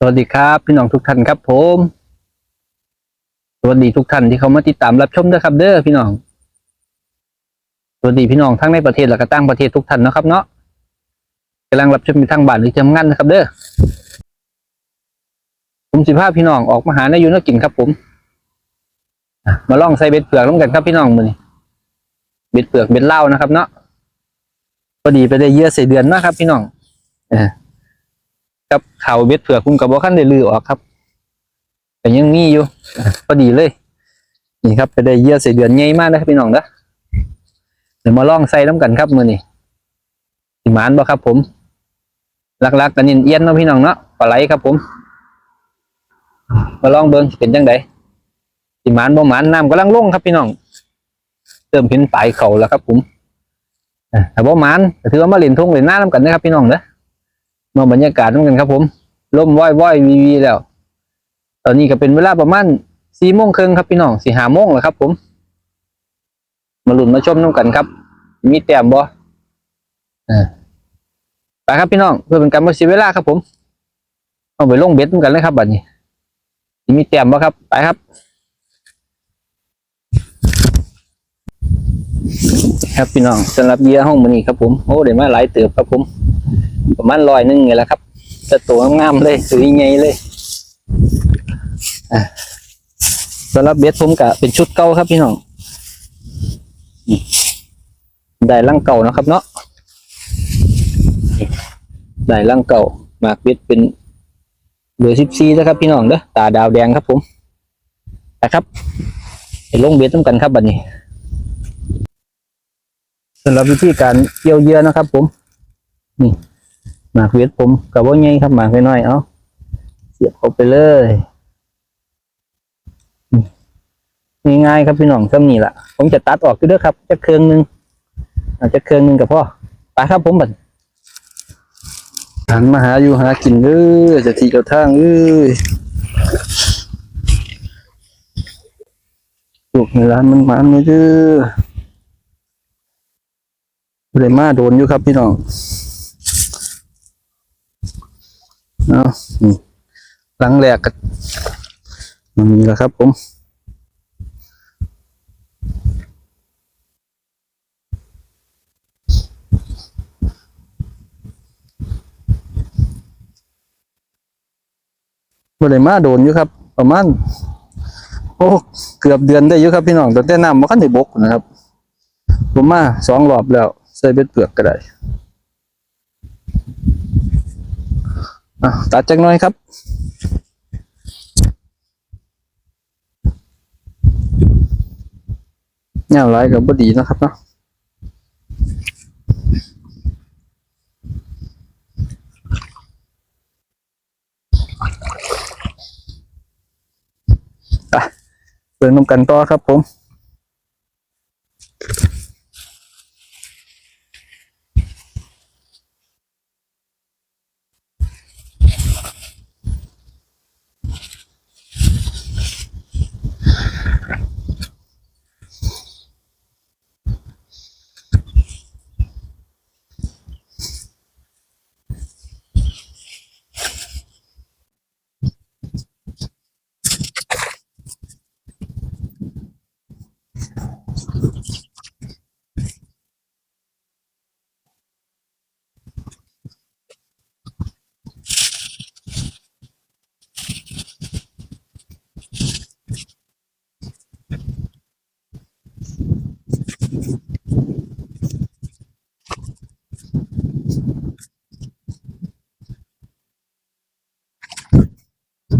สวัสดีครับพี่น้องทุกท่านครับผมสวัสดีทุกท่านที่เขามาติดตามรับชมด้วยครับ เด้อพี่น้องสวัสดีพี่น้องทั้งในประเทศและก็ต่างประเทศทุกท่านนะครับ เนาะกำลังรับชมอยู่ทางบ้านหรือทำงานนะครับ เด้อผมสิพาพี่น้องออกมาหาในยูนกินครับ ผมมาล่องใส่เบ็ดเปลือกน้ำกันครับพี่น้องมือนี้เบ็ดเปลือกเบ็ดเหล้านะครับ เนาะพอดีไปได้เยื่อใส่เดือนนะครับ พี่น้องเออ กับข่าวเบ็ดเผือกคุณกับบ่ขั้นได้ลือออกครับแต่ยังมีอยู่พอดีเลย นี่ครับไปได้เยี่ยใส่เดือนใหญ่มากนะครับพี่น้องนะเดี๋ยวมาลองใส่น้ำกันครับมือนี่สิมานบ่ครับผมลักๆกันนินเอียนเนาะพี่น้องเนาะปลาไหลครับผม มาลองเบิ่งเป็นจังไดสิมานบ่หมานน้ำกำลังลงครับพี่น้องเติมเห็นปลายเข่าแล้วครับผมแต่บ่หมานถือว่ามาเล่นทุ่งเล่นน้าน้ำกันนะครับพี่น้องเด้อ มาบรรยากาศด้วยกันครับผมลมว่อยว่อยวีวีแล้ว ตอนนี้ก็เป็นเวลาประมาณสี่โมงครึ่งครับพี่น้องสี่ห้าโมงแล้วครับ ผม มาลุ้นมาชมน้ำกันครับ มีแต้มบ่อ่าไปครับพี่น้องเพื่อเป็นการไม่เสียเวลาครับ ผมเอาไปลงเบ็ดด้วยกันเลยครับบัดนี้มีแต้มบ่ครับ ไปครับครับพี่น้องสำหรับเยื่อห้องมันนี้ครับผมโอ้ได้มาหลายเติบครับผม ประมาณร้อยหนึงไงละครับจะตัวงามๆเลยสวยไงเลยสำหรับเบสผมกะเป็นชุดเก่าครับพี่น้องได้ลังเก่านะครับ เนาะได้ลังเก่าหมากเบสเป็นเบอร์สิบสี่นะครับ พี่น้องเด้อตาดาวแดงครับผมนะครับไปลงเบสต้องกันครับบัดนี้สำหรับวิธีการเกี่ยวเยื่อนะครับ ผมนี่ หมากเวทผมกับว่าไงครับหมากน้อยเอาเสียบเข้าไปเลยง่ายๆครับพี่น้องซ้ำนี่แหละผมจะตัดออกก็ได้ครับจะเครื่องหนึงอาจจะเครื่องหนึงกับพ่อไปครับผมบัดหันมาหาอยู่หากินเออจะทีเจ้าทางเออลูกในร้านมันมันเลยเด้อเลยมาโดนอยู่ครับพี่น้อง เอานี่หลังแรกก็มันมีแล้วครับ ผมบริมาโดนอยู่ครับ ประมาณโอ้เกือบเดือนได้อยู่ครับพี่น้องแต่แต่น้ำมันขั้นได้บกนะครับ ผมมาสองรอบแล้วใส่เบ็ดเปลือกก็ได้ อะ ตัดจักหน่อยครับเงาไรกับบดีนะครับเนาะอะเบิ่งนำกันต่อครับผม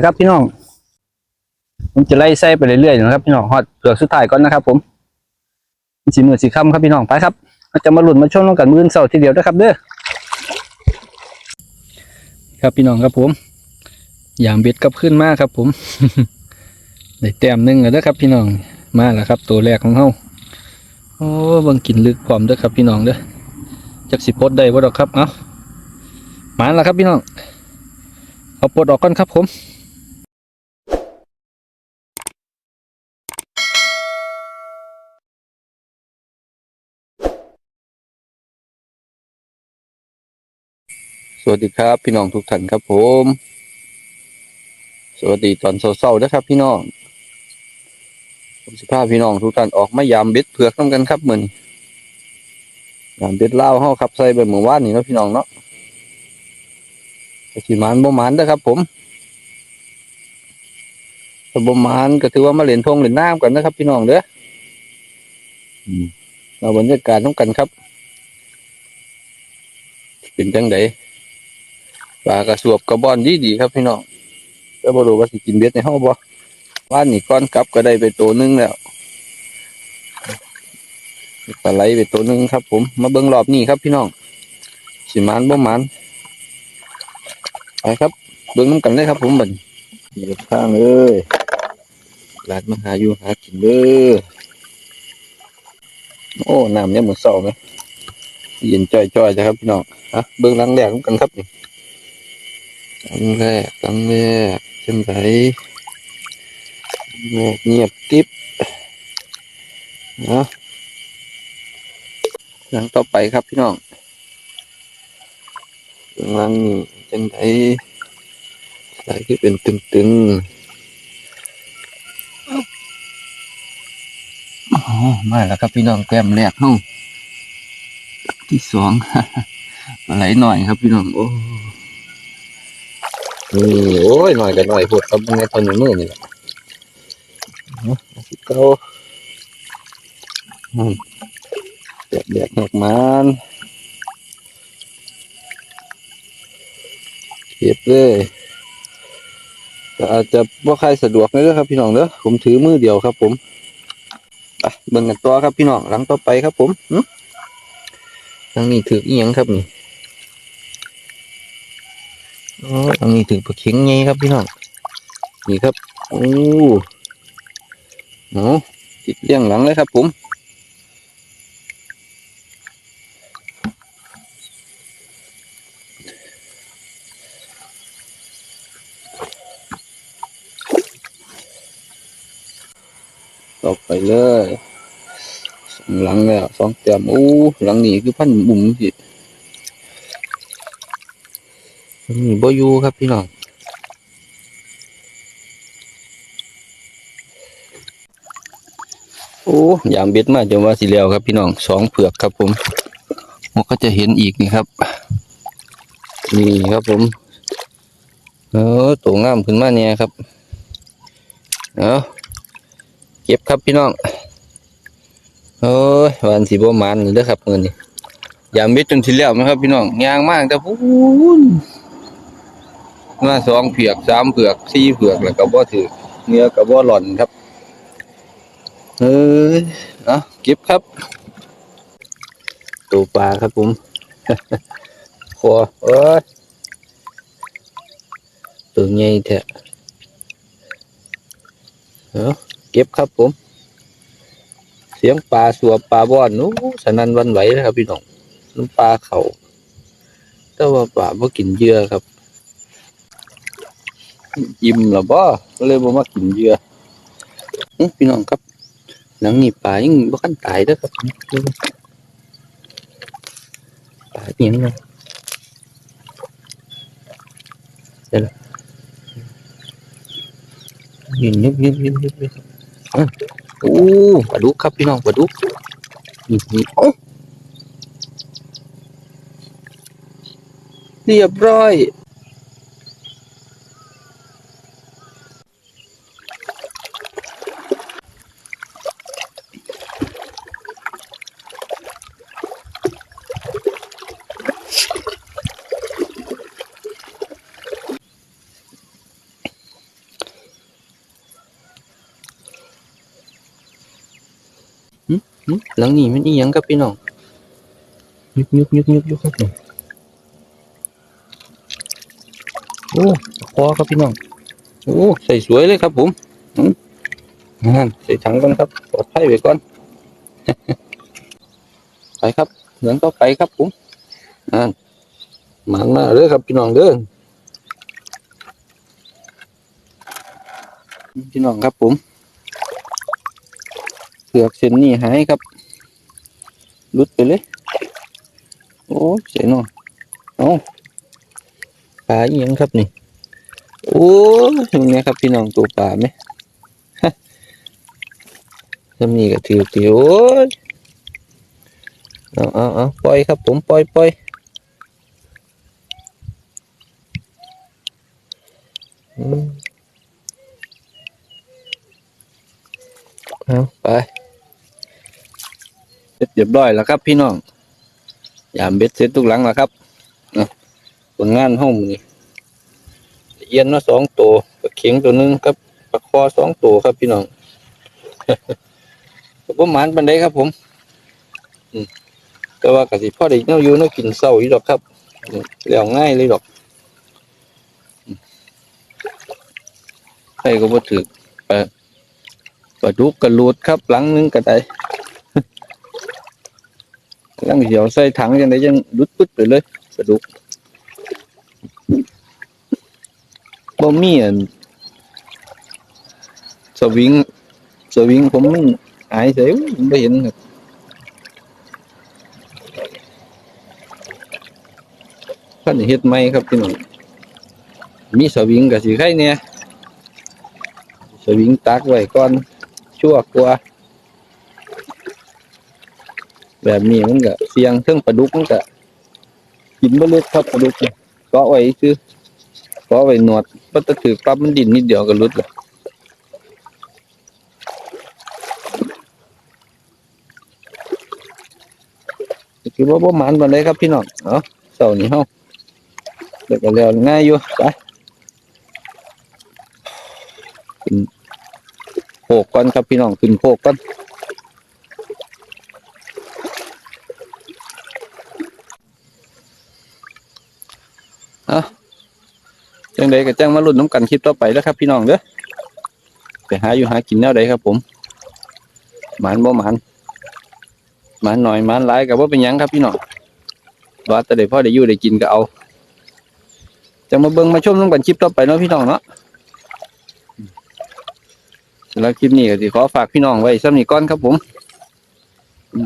นะครับ พี่น้องผมจะไล่ไส้ไปเรื่อยๆนะครับ พี่น้องฮอดเปลือกสุดท้ายก่อนนะครับ ผมสีหมือสีคำครับพี่น้องไปครับเราจะมาหลุนมาชมกันมือเสาร์ทีเดียวนะครับ เด้อครับพี่น้องครับผมยามเบ็ดกลับขึ้นมากครับผมได้แต้มหนึ่งแล้วเด้อครับ พี่น้องมาแล้วครับ ตัวแรกของเฮาโอ้บังกินลึกพร้อมเด้อครับ พี่น้องเด้อจักสิปดได้บ่ดอกครับ เอามาแล้วครับพี่น้องเอาปลดออกก่อนครับผม สวัสดีครับ พี่น้องทุกท่านครับผม สวัสดีตอนเช้าๆนะครับ พี่น้องผมสิพาพี่น้องทุกท่านออกมายามเบ็ดเผือกน้ำกันครับเหมือนยามเบ็ดเล่าวเฮาครับใส่ไปเมื่อวานนี้เนาะพี่น้องเนาะแต่สิหมานบ่มานเด้อครับ ผมถ้าบ่มานก็ถือว่ามาเล่นทงเล่นน้ำกันนะครับ พี่น้องเด้ออืมเอาบรรยากาศน้ำกันครับ เป็นจังได ปลากระสวบกระบอนดีดีๆครับพี่น้องก็บ่รู้ว่าสิกินเบ็ดในห้องบ่ว่านนี่ก้อนกลับก็ได้ไปตัวหนึงแล้วปลาไหลไปตัวหนึงครับ ผม มาเบิ่งรอบนี้ครับพี่น้องสิหมานบ่หมานไปครับเบิ่งน้ำกันเลยครับ ผมบัดนี้นี่ครับข้างเอ้ยลาดมาหาอยู่หากินเด้อโอ้น้ำเนี่ยเหมือนเศร้าไหมเย็นจ่อยๆจ้ะครับพี่น้องฮะเบิ่งหลังแรกน้ำกันครับนี่ ครั้งแรกครั้งแรกเช่นไรแรกเงียบกิ๊บนะหลังต่อไปครับพี่น้องหลังนี้จังไรใส่ที่เป็นตึงๆอ๋อมาแล้วครับพี่น้องแก้มแรกห้องที่สองปลาไหลหน่อยครับพี่น้องโอ้ นี่โอ้ยหน่อยกันหน่อยพวดครับในตอนนี้มือนี่แหละสิเก้าอืมแดกแดกหกมันเก็บเลยก็อาจจะว่าใครสะดวกเลยครับ พี่น้องเด้อผมถือมือเดียวครับ ผมไปเบิ่งกันต่อครับพี่น้องหลังต่อไปครับ ผมหึทางนี้ถืออีหยังครับนี่ อ้ยตรงนี้ถึงปลาเข็งไงครับพี่น้องนี่ครับโอ้โหติดเลี้ยงหลังเลยครับ ผมต่อไปเลยสองหลังแล้วสองเต็มโอ้หลังนี้คือพันบุ๋มสิ นี่โบยู่ครับพี่น้องโอ้ยามเบ็ดมาจนว่าสิแล้วครับพี่น้องสองเผือกครับผมมันก็จะเห็นอีกนี่ครับ นี่ครับผมเออตัวงามขึ้นมาเนี่ยครับเอาเก็บครับพี่น้องโอ้ยวันสีบ่มันเด้อครับเงินนี่ยามเบ็ดจนสิแล้วนะครับพี่น้องยางมากแต่พูน มาสองเผือกสามเผือกสี่เผือกแล้วก็บ่ถือเนื้อก็บ่หล่อนครับเอ้ยเอาเก็บครับตัวปลาครับผมคอเอ้ยตัวใหญ่แท้เอาเก็บครับผม เสียงปลาสัวปลาบ้อนนู้สนันวันไหวนะครับพี่น้องน้ำปลาเขาแต่ว่าปลาบ่กินเยื่อครับ อิ่มแล้วบ่ก็เลยบ่มากินเยื่ออือพี่น้องครับหนังนี่ปลายังบ่คันตายเด้อครับปลาเอียงเนาะเดี๋ยวยินยิบยิบยิบยิบยิบอะโอ้ปลาดุกครับพี่น้องปลาดุกนี่นี่โอ้เรียบร้อย หึหลังนี้มันอีหยังครับพี่น้องยุกยุกยุกยุกยุกครับผมโอ้พอครับพี่น้องโอ้ใส่สวยเลยครับผมหึนั่นใส่ถังก่อนครับปลอดภัยไว้ก่อนไปครับเหมือนต่อไปครับผมนั่นหมันมาเลยครับพี่น้องเด้อพี่น้องครับผม เผือกเส้นนี้หายครับลุดไปเลย โอ้เสียหนอเอาปลาเอียงครับนี่ โอ้ยตรงนี้ครับพี่น้องตัวปลาไหมทำนี่ก็ถือถือโอ้ยเอาเอาเอาปล่อยครับ ผมปล่อยปล่อยอืมเอาไป เสร็จเรียบร้อยแล้วครับ พี่น้องยามเบ็ดเสร็จทุกหลังแล้วครับผลงานห้องนี่เอียนมาสองตัวปลาเข็งตัวหนึงครับปลาคอสองตัวครับพี่น้องผมหมานปันไดครับ ผมอืมแต่ว่ากสิพ่อได้เน่าอยู่เน่ากินเศร้าอยู่ดอกครับอืมแล้วง่ายเลยดอกใครก็บ่ถือปลาปลาดุกกระลูดครับหลังหนึงก็ได้ หลังเดียวใส่ถังยังไงยังรุดปึ๊ดไปเลยปลาดุกบ่มีอันสวิงสวิงผมมันหายเสียผมไม่เห็นครับท่านเฮ็ดไหมครับพี่น้องมีสวิงกับสีไข่เนี่ยสวิงตักไว้ก่อนชั่วกว่า แบบนี้มันก็เสียงเครื่องปลาดุกมันก็กินบ่เลึกครับปลาดุกเนี่ยเก็ไว้คือเก็ไว้หนวดพอจะถือปั๊บมันดินนิดเดียวก็ลุดและคือว่าบ่หมันปานใดครับพี่น้องเนาะเสาร์นี้เฮาเด็กก็แล้วง่ายอยู่ไปขึ้นโขกก่อนครับพี่น้องขึ้นโขกก่อน งใดก็แจ้งมาลุ้นน้ำกันคลิปต่อไปแล้วครับ พี่น้องเด้อไปหาอยู่หากินแนวใดครับผมหมันบ่หมันหมันหน่อยหมันหลายกับว่าเป็นยังครับพี่น้องว่าแต่ได้พ่อได้อยู่ได้กินก็เอาจะมาเบิ่งมาชมน้ำกันคลิปต่อไปเนาะพี่น้องเนาะสำหรับคลิปนี้ก็สิขอฝากพี่น้องไว้สำนีก่อนครับผม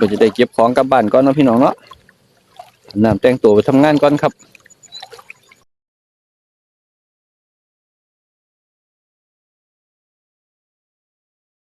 ก็จะได้เก็บของกลับบ้านก่อนเนาะพี่น้องเนาะน้ำแต่งตัวไปทำงานก่อนครับ